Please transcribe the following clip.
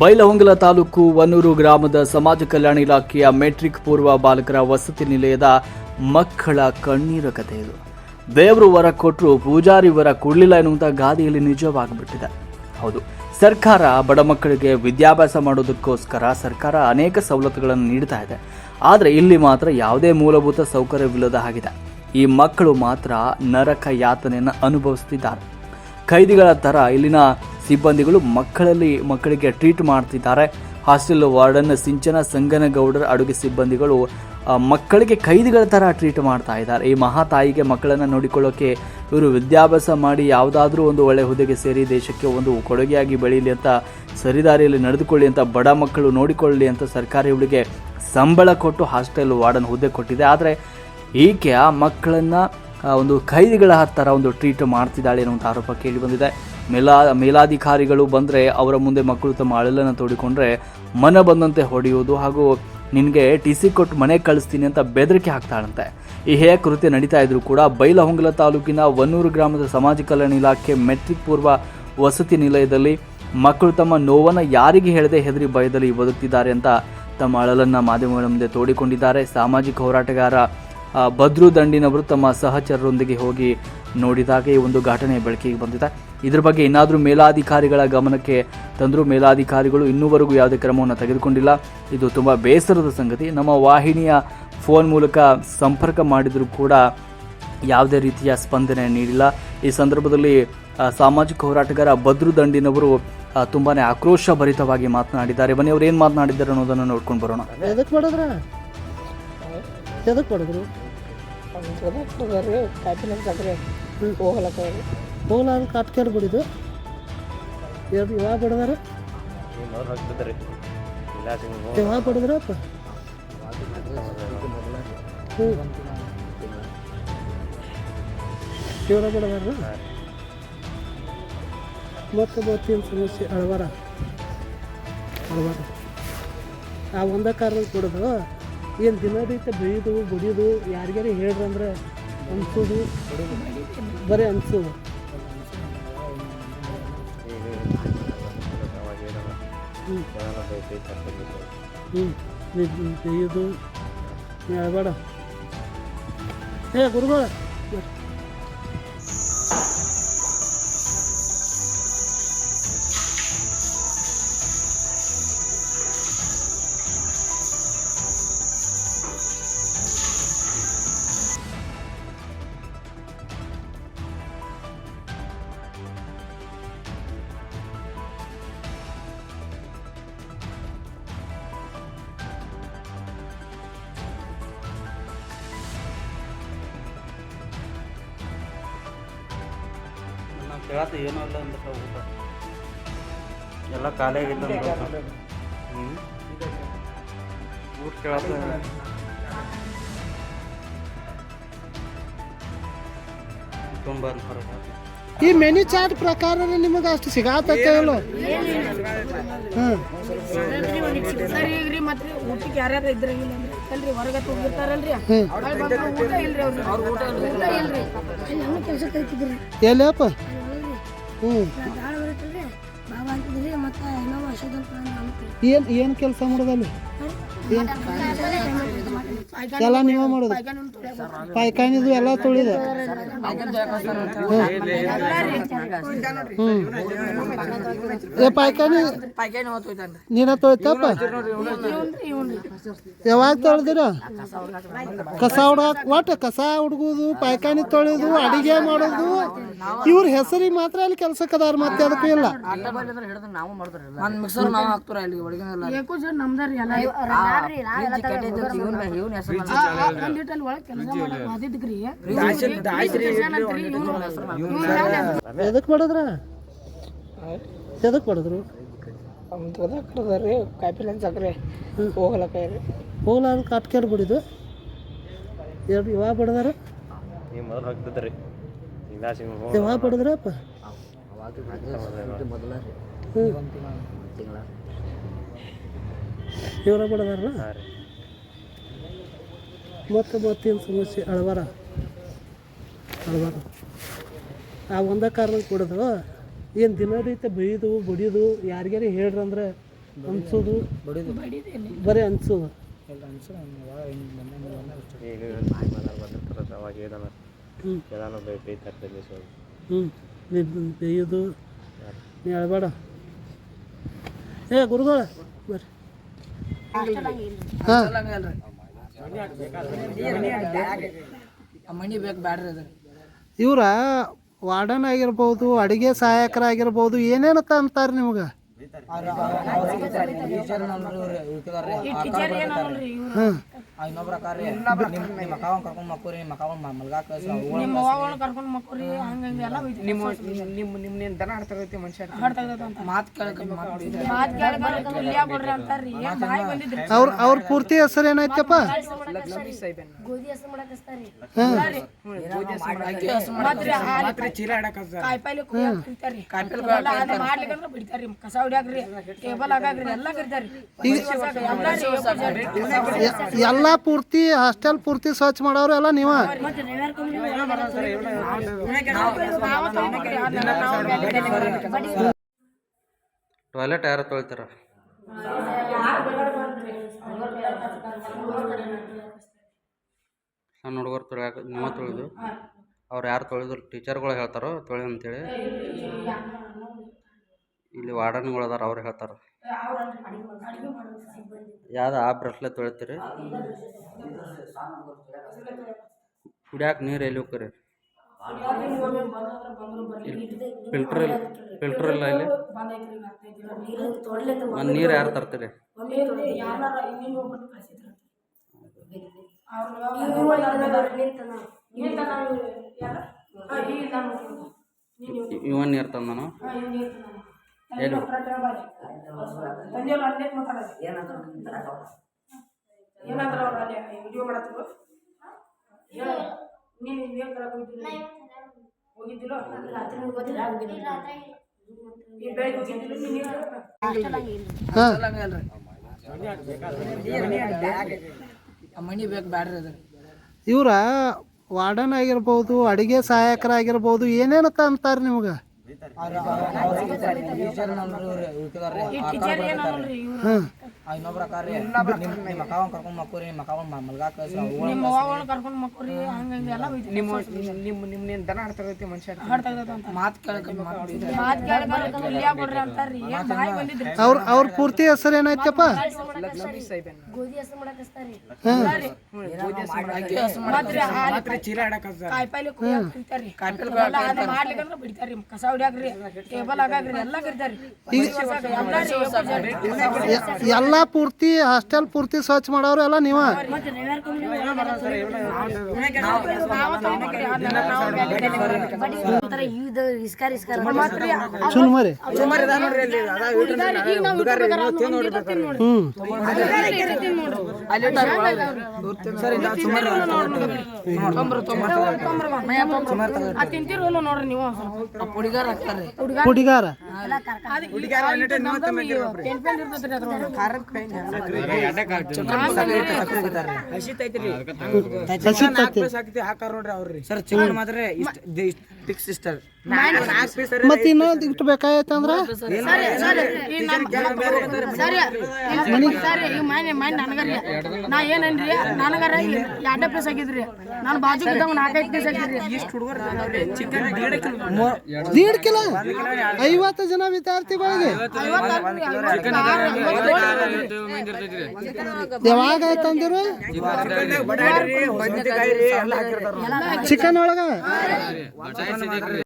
ಬೈಲಹೊಂಗಲ ತಾಲೂಕು ವನ್ನೂರು ಗ್ರಾಮದ ಸಮಾಜ ಕಲ್ಯಾಣ ಇಲಾಖೆಯ ಮೆಟ್ರಿಕ್ ಪೂರ್ವ ಬಾಲಕರ ವಸತಿ ನಿಲಯದ ಮಕ್ಕಳ ಕಣ್ಣೀರ ಕಥೆ ಇದು. ದೇವರು ವರ ಕೊಟ್ಟರು ಪೂಜಾರಿ ವರ ಕೊಡಲಿಲ್ಲ ಎನ್ನುವಂಥ ಗಾದೆಯಲ್ಲಿ ನಿಜವಾಗಿಬಿಟ್ಟಿದೆ. ಹೌದು, ಸರ್ಕಾರ ಬಡ ಮಕ್ಕಳಿಗೆ ವಿದ್ಯಾಭ್ಯಾಸ ಮಾಡೋದಕ್ಕೋಸ್ಕರ ಸರ್ಕಾರ ಅನೇಕ ಸವಲತ್ತುಗಳನ್ನು ನೀಡ್ತಾ ಇದೆ. ಆದರೆ ಇಲ್ಲಿ ಮಾತ್ರ ಯಾವುದೇ ಮೂಲಭೂತ ಸೌಕರ್ಯವಿಲ್ಲದ ಹಾಗಿದೆ. ಈ ಮಕ್ಕಳು ಮಾತ್ರ ನರಕ ಯಾತನೆಯನ್ನು ಅನುಭವಿಸುತ್ತಿದ್ದಾರೆ ಖೈದಿಗಳ ಥರ ಇಲ್ಲಿನ ಸಿಬ್ಬಂದಿಗಳು ಮಕ್ಕಳಲ್ಲಿ ಮಕ್ಕಳಿಗೆ ಟ್ರೀಟ್ ಮಾಡ್ತಿದ್ದಾರೆ. ಹಾಸ್ಟೆಲ್ ವಾರ್ಡನ್ ಸಿಂಚನ ಸಂಗನಗೌಡರ ಅಡುಗೆ ಸಿಬ್ಬಂದಿಗಳು ಮಕ್ಕಳಿಗೆ ಖೈದಿಗಳ ಥರ ಟ್ರೀಟ್ ಮಾಡ್ತಾ ಇದ್ದಾರೆ. ಈ ಮಹಾತಾಯಿಗೆ ಮಕ್ಕಳನ್ನು ನೋಡಿಕೊಳ್ಳೋಕೆ ಇವರು ವಿದ್ಯಾಭ್ಯಾಸ ಮಾಡಿ ಯಾವುದಾದ್ರೂ ಒಂದು ಒಳ್ಳೆ ಹುದ್ದೆಗೆ ಸೇರಿ ದೇಶಕ್ಕೆ ಒಂದು ಕೊಡುಗೆಯಾಗಿ ಬೆಳೀಲಿ ಅಂತ, ಸರಿದಾರಿಯಲ್ಲಿ ನಡೆದುಕೊಳ್ಳಿ ಅಂತ, ಬಡ ಮಕ್ಕಳು ನೋಡಿಕೊಳ್ಳಿ ಅಂತ ಸರ್ಕಾರ ಇವಳಿಗೆ ಸಂಬಳ ಕೊಟ್ಟು ಹಾಸ್ಟೆಲ್ ವಾರ್ಡನ್ ಹುದ್ದೆ ಕೊಟ್ಟಿದೆ. ಆದರೆ ಈಕೆ ಆ ಮಕ್ಕಳನ್ನ ಒಂದು ಖೈದಿಗಳ ಥರ ಒಂದು ಟ್ರೀಟ್ ಮಾಡ್ತಿದ್ದಾಳೆ ಅನ್ನುವಂಥ ಆರೋಪ ಕೇಳಿ ಬಂದಿದೆ. ಮೇಲಾ, ಮೇಲಾಧಿಕಾರಿಗಳು ಬಂದರೆ ಅವರ ಮುಂದೆ ಮಕ್ಕಳು ತಮ್ಮ ಅಳಲನ್ನು ತೋಡಿಕೊಂಡ್ರೆ ಮನ ಬಂದಂತೆ ಹೊಡೆಯುವುದು ಹಾಗೂ ನಿನಗೆ ಟಿ ಸಿ ಕೊಟ್ಟು ಮನೆಗೆ ಕಳಿಸ್ತೀನಿ ಅಂತ ಬೆದರಿಕೆ ಹಾಕ್ತಾಳಂತೆ. ಈ ಹೇಯ ಕೃತ್ಯ ನಡೀತಾ ಇದ್ರು ಕೂಡ ಬೈಲಹೊಂಗಲ ತಾಲೂಕಿನ ವನ್ನೂರು ಗ್ರಾಮದ ಸಮಾಜ ಕಲ್ಯಾಣ ಇಲಾಖೆ ಮೆಟ್ರಿಕ್ ಪೂರ್ವ ವಸತಿ ನಿಲಯದಲ್ಲಿ ಮಕ್ಕಳು ತಮ್ಮ ನೋವನ್ನು ಯಾರಿಗೆ ಹೇಳದೆ ಹೆದರಿ ಭಯದಲ್ಲಿ ಬದುಕ್ತಿದ್ದಾರೆ ಅಂತ ತಮ್ಮ ಅಳಲನ್ನು ಮಾಧ್ಯಮಗಳ ಮುಂದೆ ತೋಡಿಕೊಂಡಿದ್ದಾರೆ. ಸಾಮಾಜಿಕ ಹೋರಾಟಗಾರ ಭದ್ರು ದಂಡಿನವರು ತಮ್ಮ ಸಹಚರರೊಂದಿಗೆ ಹೋಗಿ ನೋಡಿದಾಗ ಈ ಒಂದು ಘಟನೆ ಬೆಳಕಿಗೆ ಬಂದಿದೆ. ಇದ್ರ ಬಗ್ಗೆ ಇನ್ನಾದರೂ ಮೇಲಾಧಿಕಾರಿಗಳ ಗಮನಕ್ಕೆ ತಂದರೂ ಮೇಲಾಧಿಕಾರಿಗಳು ಇನ್ನೂವರೆಗೂ ಯಾವುದೇ ಕ್ರಮವನ್ನು ತೆಗೆದುಕೊಂಡಿಲ್ಲ. ಇದು ತುಂಬ ಬೇಸರದ ಸಂಗತಿ. ನಮ್ಮ ವಾಹಿನಿಯ ಫೋನ್ ಮೂಲಕ ಸಂಪರ್ಕ ಮಾಡಿದರೂ ಕೂಡ ಯಾವುದೇ ರೀತಿಯ ಸ್ಪಂದನೆ ನೀಡಿಲ್ಲ. ಈ ಸಂದರ್ಭದಲ್ಲಿ ಸಾಮಾಜಿಕ ಹೋರಾಟಗಾರ ಭದ್ರು ದಂಡಿನವರು ತುಂಬಾ ಆಕ್ರೋಶ ಭರಿತವಾಗಿ ಮಾತನಾಡಿದ್ದಾರೆ. ಬನ್ನಿ, ಅವ್ರು ಏನು ಮಾತನಾಡಿದ್ದಾರೆ ಅನ್ನೋದನ್ನು ನೋಡ್ಕೊಂಡು ಬರೋಣ. ಹೋಗ್ಲಾರ ಕಾಟ್ಕೇರ್ ಬಿಡಿದು ಎರಡು ಯಾವಾಗ ಬಿಡದಾರ ಯಾವಾಗ ಹ್ಞೂ ಇವ್ರ ಬಡದಾರ ಮತ್ತೆ ಬರ್ತೀನಿ ಸಮಸ್ಯೆ ಅಳವಾರ ಅಳವಾರ ಆ ಒಂದ ಕಾರ್ ಕೊಡೋದು. ಏನು ದಿನದೈತೆ ಬೆಳೆಯೋದು ಬಡಿಯೋದು ಯಾರಿಗಾರ ಹೇಳ್ರಂದ್ರೆ ಅನ್ಸೋದು. ಬರೀ ಅನ್ಸೋದು. ಹ್ಞೂ ಹ್ಞೂ ಹೇಳ್ಬೇಡ ಏ ಗುರುಗಳ. ಕೇಳತ್ತ ಏನೂ ಅಲ್ಲ ಅಂದ್ರೆ ಊಟ ಎಲ್ಲ ಖಾಲಿ ಆಗಿಲ್ಲ ಹ್ಞೂ ಊಟ ಕೇಳತ್ತ ತುಂಬ ಈ ಮೆನು ಚಾರ್ಟ್ ಪ್ರಕಾರ ನಿಮಗೆ ಅಷ್ಟು ಸಿಗಾತೈತೆ ಇಲ್ಲ ಊಟಕ್ಕೆ ಯಾರ್ಯಾರು ಇದ್ರಂಗಿಲ್ಲ ಅಂದ್ರೆ ಅಲ್ರಿ ಹೊರಗೆ ಹೋಗಿರ್ತಾರಲ್ರಿ ಊಟ ಇಲ್ರಿ ಅವ್ರ ಊಟ ಎಲ್ಲಪ್ಪ ಹ್ಞೂ. ಭಾಳ ಬರುತ್ತಲ್ರಿ? ಬಾಬಾ ಅಂತಿದ್ರಿ ಮತ್ತೆ ಏನೋ ವರ್ಷದ ಏನು ಏನು ಕೆಲಸ ಮಾಡೋದಲ್ಲಿ ಎಲ್ಲ ನೀವೇ ಮಾಡೋದು? ಪಾಯ್ಕಾನಿದು ಎಲ್ಲ ತೊಳಿದ ಹ್ಞೂ. ಏ ಪಾಯ್ಕಾನಿ ನೀನ ತೊಳಿತಪ್ಪ ಯಾವಾಗ ತೊಳೆದಿರ? ಕಸ ಹುಡ್ಗಾಕ್ ಒಟ್ಟು ಕಸ ಹುಡುಗುದು ಪಾಯ್ಕಾನಿ ತೊಳೆದು ಅಡಿಗೆ ಮಾಡೋದು. ಇವ್ರ ಹೆಸರಿಗೆ ಮಾತ್ರ ಅಲ್ಲಿ ಕೆಲ್ಸಕ್ಕೆ ಅದಾರ ಮತ್ತೆ ಅದಕ್ಕೂ ಇಲ್ಲ. ಒಂದ್ ಮಿಕ್ಸರ್ ನಾವು ಹಾಕ್ತಾರ ಇಲ್ಲಿ ಎದಕ್ಕೆ ಮಾಡಿದ್ರ? ಎದಕ್ ಮಾಡಿದ್ರು? ಕಾಯಿಪಲ್ಲೆ ಸಕ್ಕರೆ ಹೋಗಲಕ್ಕ ಹೋಗ್ಲಾರ ಕಾಟ್ಕೇರ್ ಬಿಡಿದು? ಇವಾಗ ಯಾವಾಗ ಬಡದಾರ? ಯಾವಾಗ ಬಡದ್ರಪ್ಪ ಇವರ ಇವ್ರ ಬಡದಾರಲ್ಲ ಹಾಂ ರೀ. ಮತ್ತೆ ಮತ್ತೇನು ಸಮಸ್ಯೆ ಅಳವಾರ? ಅಳವಾರ. ಆ ಒಂದ ಕಾರಣಕ್ಕೆ ಕೊಡೋದು ಏನು ದಿನದೈತೆ ಬೈಯೋದು ಬಡಿಯೋದು ಯಾರಿಗಾರ ಹೇಳ್ರಂದ್ರೆ ಅನ್ಸೋದು? ಬಡಿದು ಬರೀ ಅನ್ಸೋದು. ಅವಾಗ ಎಲ್ಲಾನು ಬೈ ಹ್ಞೂ ನೀನು ಬೇಯೋದು ನೀ ಹೇಳ್ಬೇಡ ಏ ಗುರುಗಳ ಬರ್ರಿ. ಹಾಂ. ಮಣಿ ಮನಿ ಬೇಕು ಬ್ಯಾಡ್ರಿ ಅದು ಇವರ ವಾರ್ಡನ್ ಆಗಿರ್ಬೋದು ಅಡಿಗೆ ಸಹಾಯಕರಾಗಿರ್ಬೋದು ಏನೇನತ್ತ ಅಂತಾರೆ ನಿಮ್ಗೆ? ಟೀಚರ್ ಏನಲ್ರಿ ಇವ್ರು ಹಾಂ ಇನ್ನೊಬ್ರ ಪ್ರಕಾರ ನಿಮ್ಮ ಮಕ್ಕ ಕರ್ಕೊಂಡ್ ಮಕ್ಕೋರಿ ನಿಮ್ಮ ಮಕ್ಕ ಮಲ್ಗಾಕ ನಿಮ್ಮ ಅವ್ವಗಳನ್ನ ಕರ್ಕೊಂಡ್ ಮಕ್ಕೋರಿ ಹಂಗ ಹಿಂಗ ಎಲ್ಲ ನಿಮ್ಮ ನಿಮ್ಮ ನಿಮ್ಮ ದನ ಆಡ್ತಾರೈತಿ ಮನುಷ್ಯ ಮಾತು ಕೇಳಕ ಮಾತು ಮಾತ್ ಕೇಳಕ ಇಲ್ಲಿಯಾ ಅಂತಾರ್ರಿ ಏನ್ ಬಾಯಿ ಬಂದಿದ್ರಿ ಅವ್ರ ಅವ್ರ ಪೂರ್ತಿ ಹೆಸರು ಏನಾಯ್ತಪ್ಪ ಚೀಲ ಕಾಯಿಪಲ್ಲೆ ಕುಯ್ಯಾಕ ಕರಿತಾರ್ರಿ ಎಲ್ಲ ಮಾಡ್ಲಿಕ್ಕೆ ಅಂದ್ರೆ ಬಿಡ್ತಾರ್ರಿ ಕಸ ಹೊಡ್ಯಾಕ್ರಿ ಟೇಬಲ್ ಹಾಕಾಕ್ರಿ ಎಲ್ಲ ಕರಿತಾರ್ರಿ ಎಲ್ಲಾರಿ ಎಲ್ಲ ಪೂರ್ತಿ ಹಾಸ್ಟೆಲ್ ಪೂರ್ತಿ ಸ್ವಚ್ಛ ಮಾಡೋರು ಎಲ್ಲ ನೀವ. ಟಾಯ್ಲೆಟ್ ಯಾರು ತೊಳಿತಾರ? ಸಣ್ಣ ಹುಡುಗರು ತೊಳ್ಯಾಕ, ನಿಮ್ಮ ತೊಳೆದು. ಅವ್ರು ಯಾರು ತೊಳೆದ್ರು? ಟೀಚರ್ಗಳು ಹೇಳ್ತಾರೋ, ತೊಳೆ ಅಂತೇಳಿ. ಇಲ್ಲಿ ವಾರ್ಡನ್ಗಳು ಅದಾರ, ಅವ್ರು ಹೇಳ್ತಾರ. ಯಾವ್ದು ಆ ಬ್ರಷ್ಲೆ ತೊಳಿತೀರಿ? ಕುಡಿಯಾಕ ನೀರು ಎಲ್ಲಿ ಹೋಗ್ರಿ ಫಿಲ್ಟರ್ ಇಲ್ಲ ಫಿಲ್ಟರ್ ಇಲ್ಲ ಇಲ್ಲಿ. ಒಂದು ನೀರು ಯಾರು ತರ್ತೀರಿ? ಇವನ್ ನೀರು ತಂದನು. ಎಲ್ಲಿ ಏನಾದ್ರ ಅವ್ರ ಅಲ್ಲಿ ವಿಡಿಯೋ ಮಾಡತ್ತಿರು ನೀನು ನೀರು ತರಕ್ ಹೋಗಿದ್ದಿಲ್ಲ ಹೋಗಿದ್ದಿಲ್ಲ ಈ ಬೆಳಿಗ್ಗೆ ಹೋಗಿದ್ದಿಲ್ಲ ನೀನು ನೀರು ತರಕ ಹಾಂ ಆ ಮನಿ ಬೇಕು ಇವರ ವಾರ್ಡನ್ ಆಗಿರ್ಬೋದು, ಅಡಿಗೆ ಸಹಾಯಕರಾಗಿರ್ಬೋದು ಏನೇನತ್ತ ಅಂತಾರೆ ನಿಮ್ಗೆ? ಟೀಚರ್ ಇನ್ನೊಬ್ರ ಪ್ರಕಾರ ನಿಮ್ಮ ಮಕ್ಕ ಕರ್ಕೊಂಡ್ ಮಕ್ಕೋರಿ ನಿಮ್ಮ ಮಕ್ಕ ಮಲ್ಗಾಕ ನಿಮ್ಮ ಕರ್ಕೊಂಡ್ ಮಕ್ಕಳ್ರಿ ಹಂಗ ಹಿಂಗ ಎಲ್ಲ ನಿಮ್ಮ ನಿಮ್ಮ ನಿಮ್ಮ ದನ ಆಡ್ತಾರೈತಿ ಮನುಷ್ಯ? ಅಂತ. ಮಾತು ಕೇಳಕ ಮಾತು ಮಾತ್ ಕೇಳಕ ಇಲ್ಲಿಯಾ ಕೊಡ್ರಿ ಅಂತಾರ್ರಿ ಏನ್ ಬಾಯಿ ಬಂದಿದ್ರಿ? ಅವ್ರ ಅವ್ರ ಪೂರ್ತಿ ಹೆಸರು ಏನಾಯ್ತಪ್ಪ? ಮತ್ರಿ ಹಾಲಿ ಚೀಲ ಕಾಯಿಪಲ್ಲೆ ಕಸ ಹೊಡ್ಯಾಕ್ರಿ ಟೇಬಲ್ ಹಾಕಾಕ್ರಿ ಎಲ್ಲ ಎಲ್ಲ ಪೂರ್ತಿ ಹಾಸ್ಟೆಲ್ ಪೂರ್ತಿ ಸ್ವಚ್ಛ ಮಾಡೋರು ಎಲ್ಲ ನೀವ. ಮರಿ ಹುಡುಗಾರ ಹಾಕ್ತಾರ್ರಿ ಹುಡುಗಾರ ಪೆನ್ ಪೆನ್ ಇರ್ತೈತ್ರಿ ಅದ್ರೊಳಗೆ ಹಸಿತೈತಿ ಹಾಕಾರ ನೋಡ್ರಿ ಅವ್ರಿ ಸರ್ ಚಿಕನ್ ಮಾತ್ರ ಇಷ್ಟ ಫಿಕ್ಸ್ ಸಿಸ್ಟರ್ ಮತ್ತೆ ಇನ್ನೊಂದು ಇಟ್ಟು ಬೇಕಾಯ್ತಂದ್ರ ಸರಿ ಈಗ ಮನೆ ಮನೆ ನನಗರಿ. ನಾ ಏನನ್ರಿ ನನಗರ ಎರಡೇ ಪ್ಲೇಸ್ ಆಗಿದ್ರಿ. ನಾನು ಬಾಜು ನಾಲ್ಕೈದು ಪೀಸ್ ಆಗಿದ್ರಿ. ಇಷ್ಟು ಹುಡುಗರು ಚಿಕನ್ ದೀಡ್ ಕಿಲೋ ಐವತ್ತು ಜನ ವಿದ್ಯಾರ್ಥಿಗಳಿಗೆ? ಯಾವಾಗ ಆಯ್ತಂದಿರು? ಚಿಕನ್ ಒಳಗ காரணமாக